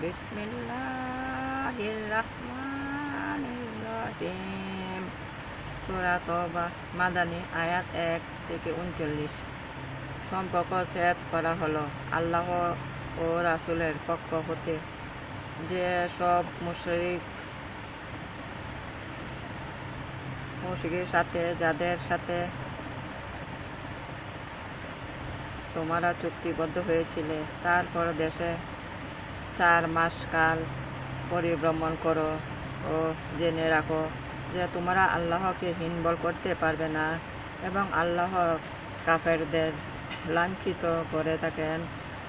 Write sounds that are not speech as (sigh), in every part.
বিসমিল্লাহির রহমানির রহিম সূরা তওবা মাদানী আয়াত এক থেকে 39 সম্পর্ক ছেদ করা হলো আল্লাহ ও রাসুলের পক্ষ হতে। যে সব মুশরিক মুশরিকের সাথে, যাদের সাথে তোমরা চুক্তিবদ্ধ হয়েছিলে। তারপর দেশে চার মাস কাল পরিভ্রমণ করো ও জেনে রাখো যে তোমরা আল্লাহকে হীনবল করতে পারবে না এবং আল্লাহ কাফেরদের লাঞ্ছিত করে থাকেন।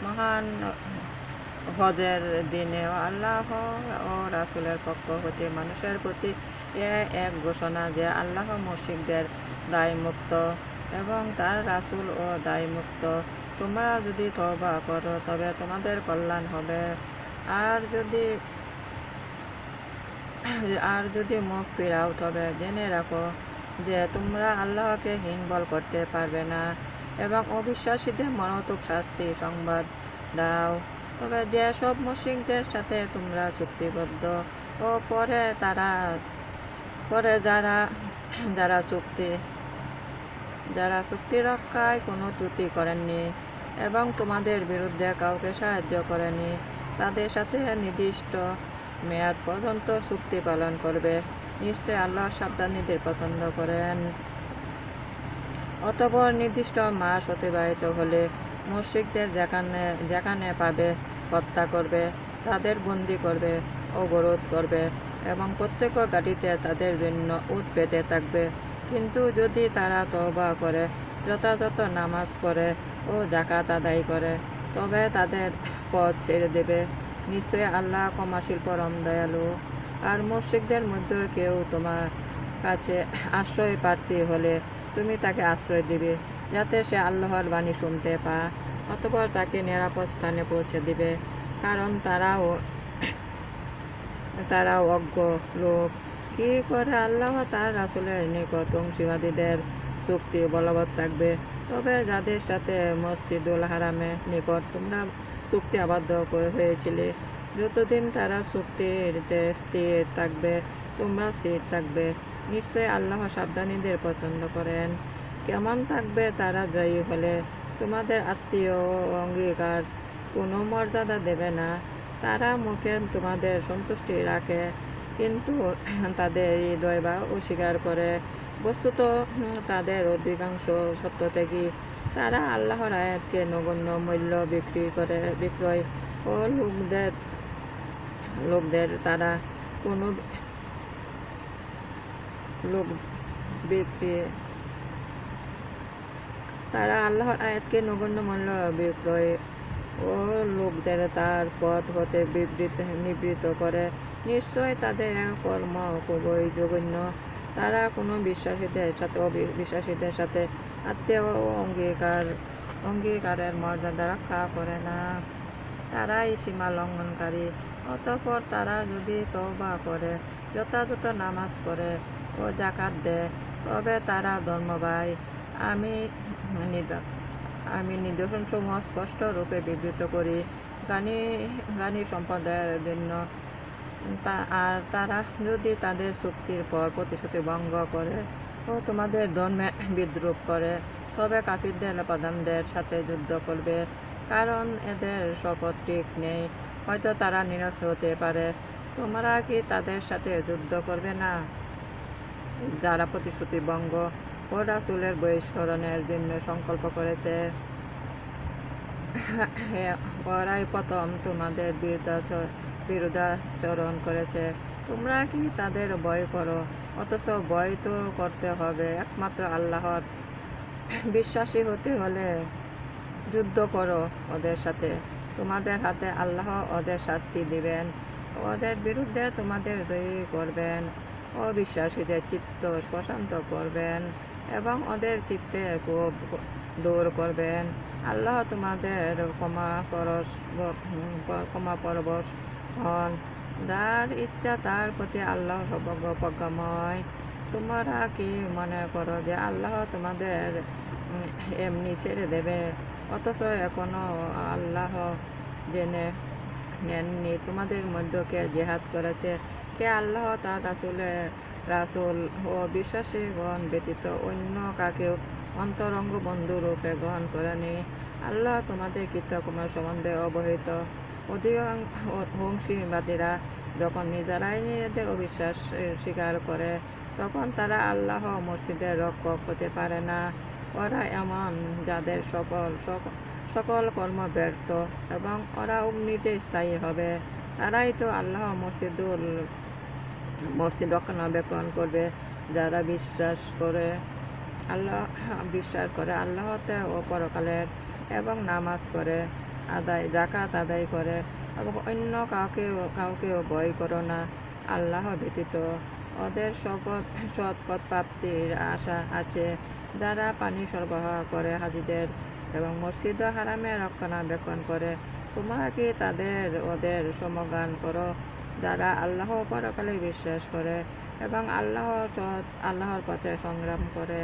মহান হজের দিনেও আল্লাহ ও রাসুলের পক্ষ হতে মানুষের প্রতি এ এক ঘোষণা যে আল্লাহ মুশরিকদের দায়মুক্ত এবং তার রাসুল ও দায়মুক্ত। তোমরা যদি তওবা করো, তবে তোমাদের কল্যাণ হবে। আর যদি (clears throat) আর যদি মুখ ফিরাও, তবে জেনে রাখো যে তোমরা আল্লাহকে হীনবল করতে পারবে না এবং অবিশ্বাসীদের মনোতুক শাস্তি সংবাদ দাও। তবে যেসব মুশরিকদের সাথে তোমরা চুক্তিবদ্ধ ও পরে তারা, পরে যারা যারা চুক্তি যারা চুক্তি রক্ষায় কোনো ত্রুটি করেননি এবং তোমাদের বিরুদ্ধে কাউকে সাহায্য করেনি তাদের সাথে নির্দিষ্ট মেয়াদ পর্যন্ত চুক্তি পালন করবে। নিশ্চয় আল্লাহ সাবধানীদের পছন্দ করেন। অতপর নির্দিষ্ট মাস অতিবাহিত হলে মুশরিকদের যেখানে যেখানে পাবে হত্যা করবে, তাদের বন্দি করবে অবরোধ করবে এবং প্রত্যেক গাড়িতে তাদের জন্য উৎ পেতে থাকবে। কিন্তু যদি তারা তওবা করে, যথাযথ নামাজ পড়ে ও জাকাত আদায় করে, তবে তাদের পথ ছেড়ে দেবে। নিশ্চয়ই আল্লাহ ক্ষমাশীল, পরম দয়ালু। আর মসজিদদের মধ্যে কেউ তোমার কাছে আশ্রয় প্রার্থী হলে তুমি তাকে আশ্রয় দিবে, যাতে সে আল্লাহর বাণী শুনতে পা অতপর তাকে নিরাপদ স্থানে পৌঁছে দিবে। কারণ তারাও তারাও অজ্ঞ লোক। কি করে? আল্লাহ তার রাসূলের নিকট অংশীবাদীদের চুক্তি বলবৎ থাকবে। তবে যাদের সাথে মসজিদুল হারামে নিকট তোমরা চুক্তি আবদ্ধ করে হয়েছিলে, যতদিন তারা চুক্তিতে স্থির থাকবে, তোমরা স্থির থাকবে। নিশ্চয় আল্লাহ সাবধানীদের পছন্দ করেন। কেমন থাকবে তারা জয়ী হলে তোমাদের আত্মীয় অঙ্গীকার কোনো মর্যাদা দেবে না। তারা মুখে তোমাদের সন্তুষ্টি রাখে। কিন্তু তাদের হৃদয় বা অস্বীকার করে। বস্তুত তাদের অধিকাংশ সত্য থেকে তারা আল্লাহর আয়াতকে নগণ্য মূল্য বিক্রি করে, বিক্রয় ও লোকদের লোকদের তারা কোনো লোক বিক্রি তারা আল্লাহর আয়াতকে নগণ্য মূল্য বিক্রয় ও লোকদের তার পথ হতে বিবৃত, নিবৃত করে। নিশ্চয় তাদের কর্ম খুবই জঘন্য। তারা কোনো বিশ্বাসীদের সাথে অবিশ্বাসীদের সাথে আত্মীয় অঙ্গীকার অঙ্গীকারের মর্যাদা রক্ষা করে না। তারাই সীমা লঙ্ঘনকারী। অতঃপর তারা যদি তওবা করে, যথাযথ নামাজ পড়ে ও জাকাত দেয়, তবে তারা ধর্মবাই আমি আমি নিদর্শনসমূহ স্পষ্ট রূপে বিবৃত করি। গানি গানি সম্প্রদায়ের জন্য আর তারা যদি তাদের চুক্তির পর প্রতিশ্রুতি ভঙ্গ করে ও তোমাদের ধর্মে বিদ্রুপ করে, তবে কাফিরদের প্রধানদের সাথে যুদ্ধ করবে। কারণ এদের শপথ ঠিক নেই, হয়তো তারা নিরস্ত্র হতে পারে। তোমরা কি তাদের সাথে যুদ্ধ করবে না? যারা প্রতিশ্রুতি ভঙ্গ ও রাসূলের বহিষ্করণের জন্য সংকল্প করেছে। ওরাই প্রথম তোমাদের বিরুদ্ধাচরণ করেছে। তোমরা কি তাদের ভয় করো? অথচ ভয় তো করতে হবে, একমাত্র আল্লাহর। বিশ্বাসী হতে হলে যুদ্ধ করো ওদের সাথে। তোমাদের হাতে আল্লাহ ওদের শাস্তি দিবেন। ওদের বিরুদ্ধে তোমাদের জয়ী করবেন। অবিশ্বাসীদের চিত্ত প্রশান্ত করবেন এবং ওদের চিত্তে খুব দূর করবেন। আল্লাহ তোমাদের ক্ষমা পরশ ক্ষমা পরবশ হন। যার ইচ্ছা, তার প্রতি আল্লাহ সর্বজ্ঞ তোমরা কি মনে করো যে আল্লাহ তোমাদের এমনি ছেড়ে দেবে? অথচ এখনও আল্লাহ জেনে নেননি। তোমাদের মধ্যে কে জেহাদ করেছে? কে আল্লাহ? তার রাসুলে, রাসুল ও বিশ্বাসীগণ ব্যতীত অন্য কাকেও অন্তরঙ্গ বন্ধু রূপে গ্রহণ করেনি। আল্লাহ তোমাদের কৃতকুমার সম্বন্ধে অবহিত। অধিকাংশবাদীরা যখন নিজেরাই নিজেদের অবিশ্বাস স্বীকার করে, তখন তারা আল্লাহ মসজিদের রক্ষক হতে পারে না। ওরা এমন যাদের সকল, সক- সকল কর্ম ব্যর্থ এবং ওরা অগ্নিতে স্থায়ী হবে। তারাই তো আল্লাহ মসজিদুল, মসজিদ রক্ষণাবেক্ষণ করবে। যারা বিশ্বাস করে, আল্লাহ, বিশ্বাস করে আল্লাহতে ও পরকালের এবং নামাজ করে আদায় জাকাত আদায় করে এবং অন্য কাউকে, কাউকেও ভয় করো না। আল্লাহ ব্যতীত ওদের শপথ, সৎপথ প্রাপ্তির আশা আছে। যারা পানি সরবরাহ করে হাজিদের এবং মসজিদ হারামে রক্ষণাবেক্ষণ করে, তোমরা কি তাদের, ওদের সমগান করো? যারা আল্লাহ পরকালে বিশ্বাস করে এবং আল্লাহ আল্লাহর পথে সংগ্রাম করে।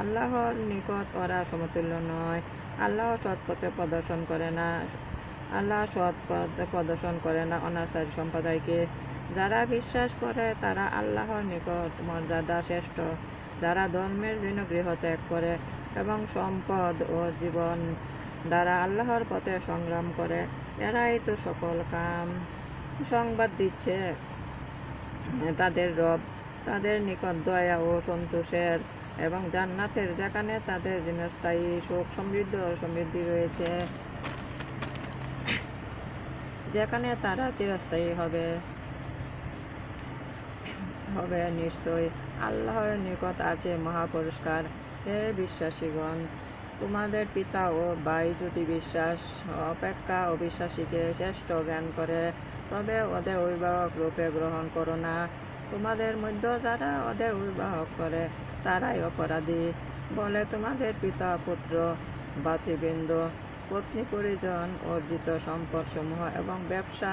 আল্লাহর নিকট ওরা সমতুল্য নয়। আল্লাহ সৎ পথে প্রদর্শন করে না, আল্লাহ সৎ পথ প্রদর্শন করে না অনাচারী সম্প্রদায়কে। যারা বিশ্বাস করে, তারা আল্লাহর নিকট মর্যাদা শ্রেষ্ঠ। যারা ধর্মের জন্য গৃহ ত্যাগ করে এবং সম্পদ ও জীবন দ্বারা আল্লাহর পথে সংগ্রাম করে, এরাই তো সকল কাম। সংবাদ দিচ্ছে তাদের রব, তাদের নিকট দয়া ও সন্তোষের এবং জান্নাতের যেখানে তাদের স্থায়ী সুখ সমৃদ্ধ সমৃদ্ধি রয়েছে। যেখানে তারা চিরস্থায়ী হবে। হবে নিশ্চয়। আল্লাহর নিকট আছে মহাপুরস্কার। হে বিশ্বাসীগণ, তোমাদের পিতা ও ভাই যদি বিশ্বাস, অপেক্ষা অবিশ্বাসীকে শ্রেষ্ঠ জ্ঞান করে, তবে ওদের অভিভাবক রূপে গ্রহণ করো না। তোমাদের মধ্যে যারা ওদের অভিভাবক করে, তারাই অপরাধী। বলে তোমাদের পিতা, পুত্র, বাতিবৃন্দ, পত্নী, পরিজন, অর্জিত সম্পদসমূহ এবং ব্যবসা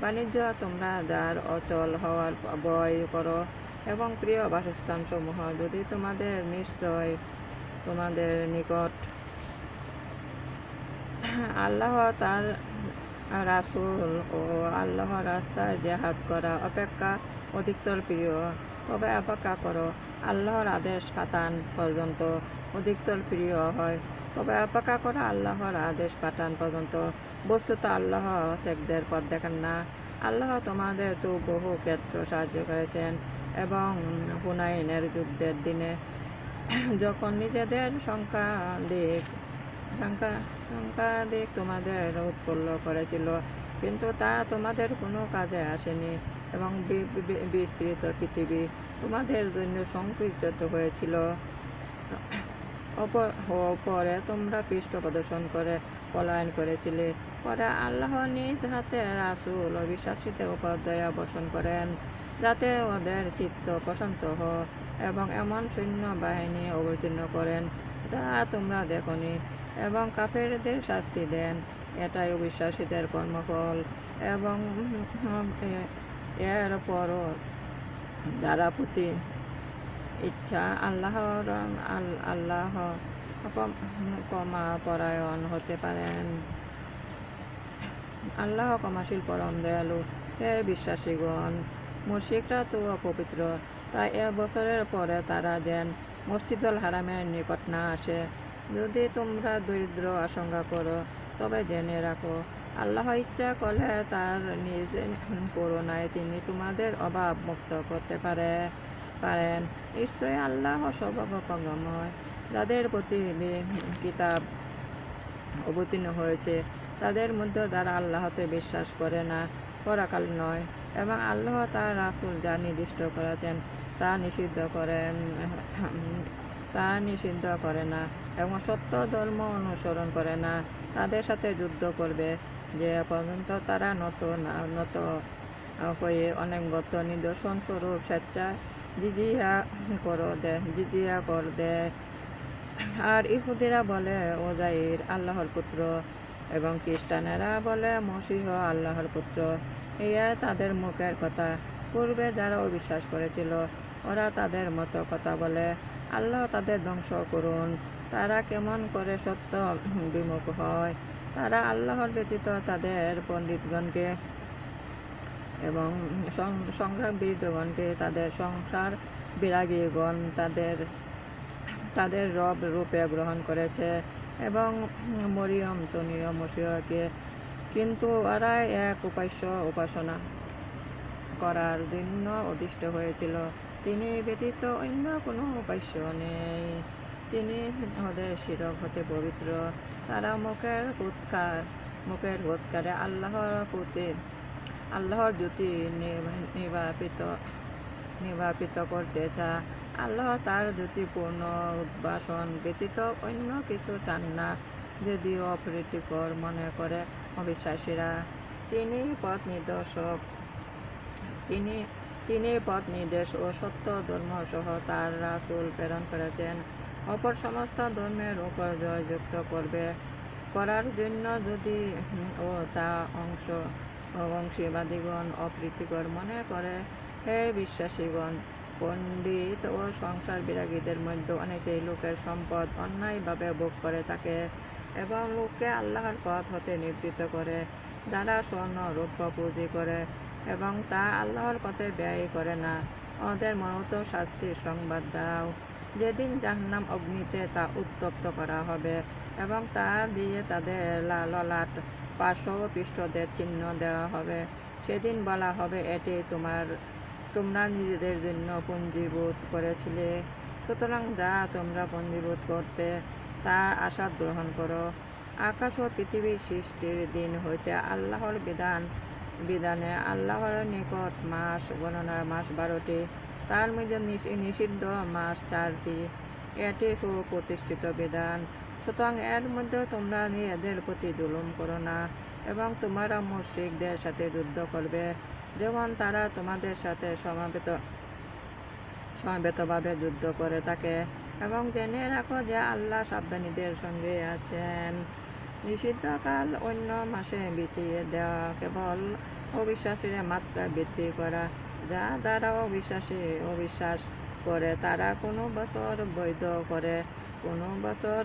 বাণিজ্য, তোমরা যার অচল হওয়ার ভয় করো এবং প্রিয় বাসস্থানসমূহ যদি তোমাদের নিশ্চয় তোমাদের নিকট আল্লাহ তার রাসূল ও আল্লাহ রাস্তায় জেহাদ করা অপেক্ষা অধিকতর প্রিয়। তবে অপেক্ষা করো, আল্লাহর আদেশ পাঠান পর্যন্ত অধিকতর প্রিয় হয়। তবে অপেক্ষা করো, আল্লাহর আদেশ পাঠান পর্যন্ত। বস্তুত আল্লাহ শেখদের পথ দেখেন না। আল্লাহ তোমাদের তো বহু ক্ষেত্র সাহায্য করেছেন এবং হুনাইনের যুদ্ধের দিনে যখন নিজেদের সংখ্যা দিক সংখ্যা সংখ্যা দিক তোমাদের উৎপন্ন করেছিল, কিন্তু তা তোমাদের কোনো কাজে আসেনি। এবং বিস্তৃত পৃথিবী। তোমাদের জন্য সংকুচিত হয়েছিল। অপর পরে তোমরা পৃষ্ঠ প্রদর্শন করে, পলায়ন করেছিলে। পরে আল্লাহ নিজ হাতে রাসুল ও বিশ্বাসীদের উপর দয়া বর্ষণ করেন, যাতে ওদের চিত্ত প্রশান্ত হোক এবং এমন সৈন্য বাহিনী অবতীর্ণ করেন, যা তোমরা দেখনি এবং কাফেরদের শাস্তি দেন। এটাই অবিশ্বাসীদের কর্মফল এবং এর পরও যারা প্রতি ইচ্ছা আল্লাহর আল্লাহ কম- ক্ষমা পরায়ণ হতে পারেন। আল্লাহ ক্ষমাশীল, পরম দয়ালু, হে বিশ্বাসীগণ মুশিকরা তো অপবিত্র। তাই এ বছরের পরে তারা যেন মসজিদুল হারামের নিকট না আসে। যদি তোমরা দরিদ্র আশঙ্কা করো, তবে জেনে রাখো আল্লাহ ইচ্ছা করলে তার নিজ করুণায় তিনি তোমাদের অভাব মুক্ত করতে পারে, পারেন। নিশ্চয়ই আল্লাহ সর্বজ্ঞময় যাদের প্রতি কিতাব অবতীর্ণ হয়েছে, তাদের মধ্যে যারা আল্লাহতে বিশ্বাস করে না, পরাকাল নয়, এবং আল্লাহ তার রাসুল যা নির্দিষ্ট করেছেন তা নিষিদ্ধ করেন তা নিষিদ্ধ করে না, এবং সত্য ধর্ম অনুসরণ করে না, তাদের সাথে যুদ্ধ করবে যে পর্যন্ত তারা নত না, নত হয়ে অনেকগত নিদর্শন স্বরূপ স্বেচ্ছায় জিজিয়া করো দে, জিজিয়া কর দেয় আর ইহুদিরা বলে, ওজাইর আল্লাহর পুত্র এবং খ্রিস্টানেরা বলে, মসিহ আল্লাহর পুত্র। ইয়া তাদের মুখের কথা। পূর্বে যারা অবিশ্বাস করেছিল, ওরা তাদের মতো কথা বলে, আল্লাহ তাদের ধ্বংস করুন। তারা কেমন করে সত্য বিমুখ হয়? তারা আল্লাহর ব্যতীত তাদের পণ্ডিতগণকে এবং সংগ্রাম বীরগণকে তাদের সংসার বিরাগীগণ, তাদের তাদের রব রূপে গ্রহণ করেছে এবং মরিয়ম তনীয় মসিহকে কিন্তু ওরা এক উপাস্য উপাসনা করার জন্য অধিষ্ঠ হয়েছিল। তিনি ব্যতীত অন্য কোনো উপাস্য নেই। তিনি ওদের শিরক হতে পবিত্র। তারা মুখের উৎকার, মুখের উৎকারে আল্লাহর প্রতি, আল্লাহর জ্যোতি নিবাপিত নিবাপিত করতে চা আল্লাহ তার জ্যোতিপূর্ণ উদ্বাসন ব্যতীত অন্য কিছু চান না, যদিও অপ্রীতিকর মনে করে অবিশ্বাসীরা। তিনি পথ নির্দেশক, তিনি তিনি পথ নির্দেশ ও সত্য ধর্ম সহ তার রাসুল প্রেরণ করেছেন। অপর সমস্ত ধর্মের উপর জয়যুক্ত করবে। করার জন্য যদি ও তা অংশ অংশীবাদীগণ অপ্রীতিকর মনে করে, হে বিশ্বাসীগণ, পণ্ডিত ও সংসার বিরাগীদের মধ্যে অনেকেই লোকের সম্পদ অন্যায়ভাবে ভোগ করে থাকে এবং লোককে আল্লাহর পথ হতে নিবৃত্ত করে, যারা স্বর্ণ রূপ পুঁজি করে এবং তা আল্লাহর পথে ব্যয় করে না। ওদের মনত শাস্তির সংবাদ দাও। যেদিন জাহান্নাম অগ্নিতে তা উত্তপ্ত করা হবে এবং তা দিয়ে তাদের লা- ললাট পার্শ্ব পৃষ্ঠদের চিহ্ন দেওয়া হবে। সেদিন বলা হবে, এটি তোমার, তোমরা নিজেদের জন্য পঞ্জীভূত করেছিলে। সুতরাং যা তোমরা পঞ্জীভূত করতে, তা আশা গ্রহণ করো। আকাশ ও পৃথিবীর সৃষ্টির দিন হইতে আল্লাহর বিধান, বিধানে আল্লাহর নিকট মাস, গণনার মাস বারোটি। তার মধ্যে নিষি- নিষিদ্ধ মাস চারটি। এটি সুপ্রতিষ্ঠিত বিধান। সুতরাং এর মধ্যে তোমরা নিজেদের প্রতি জুলুম করো না এবং তোমরা মুশ্রিকদের সাথে যুদ্ধ করবে। যেমন তারা তোমাদের সাথে সমাবেত সমবেতভাবে যুদ্ধ করে থাকে। এবং জেনে রাখো যে আল্লাহ সাবধানীদের সঙ্গে আছেন। নিষিদ্ধকাল অন্য মাসে বিছিয়ে দেওয়া কেবল অবিশ্বাসীর মাত্রা বৃদ্ধি করা। যা দ্বারা অবিশ্বাসী, অবিশ্বাস করে, তারা কোনো বছর বৈধ করে, কোনো বছর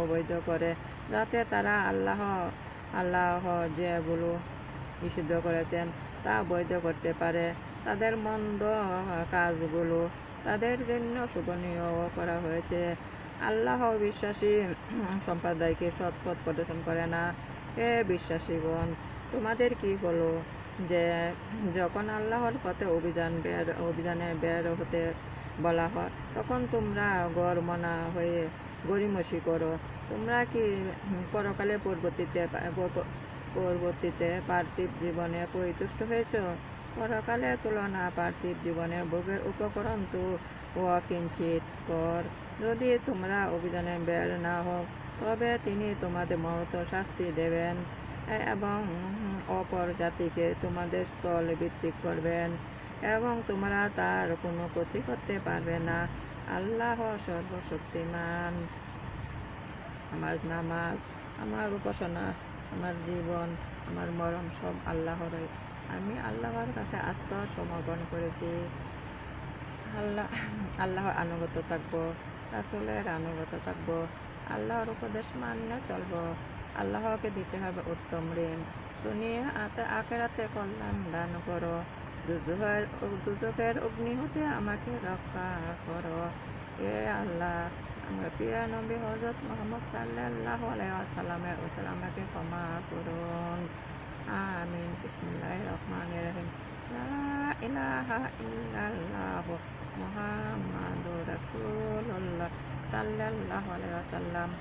অবৈধ করে, যাতে তারা আল্লাহ আল্লাহ যেগুলো নিষিদ্ধ করেছেন তা বৈধ করতে পারে। তাদের মন্দ কাজগুলো তাদের জন্য শোভনীয় করা হয়েছে। আল্লাহ বিশ্বাসী সম্প্রদায়কে সৎপথ প্রদর্শন করে না। এ বিশ্বাসীগণ, তোমাদের কি হলো? যে যখন আল্লাহর পথে অভিযান বের, অভিযানে বের হতে বলা হয়, তখন তোমরা গরমনা হয়ে গরিমসি করো। তোমরা কি পরকালে পরবর্তীতে পরবর্তীতে পার্থিব জীবনে পরিতুষ্ট হয়েছ? পরকালে তুলনা পার্থিব জীবনে ভোগের উপকরণ তো অকিঞ্চিত কর। যদি তোমরা অভিযানে বের না হোক তবে তিনি তোমাদের মহৎ শাস্তি দেবেন। এবং অপর জাতিকে তোমাদের স্থল ভিত্তিক করবেন এবং তোমরা তার কোনো ক্ষতি করতে পারবে না। আল্লাহ সর্বশক্তিমান। আমার নামাজ, আমার উপাসনা, আমার জীবন, আমার মরণ সব আল্লাহরই। আমি আল্লাহর কাছে আত্মসমর্পণ করেছি। আল্লাহ, আল্লাহর আনুগত্য থাকব, রাসুলের আনুগত্য থাকব, আল্লাহর উপদেশ মান্য চলবো। আল্লাহকে দিতে হবে উত্তম ঋণ। দুনিয়া আতে আখেরাতে কল্যাণ দান করো। দুজহের দুজকের অগ্নি হতে আমাকে রক্ষা করো। এ আল্লাহ, আমরা প্রিয় নবী হজরত মোহাম্মদ সাল্লাহ আলাইসাল্লামের ওসল আমাকে ক্ষমা করুন। আমিন। বিসমিল্লাহ রহমান রহিম। ইলাহা ইল্লাল্লাহ মুহাম্মাদুর রাসূলুল্লাহ সাল্লাল্লাহু আলাইহি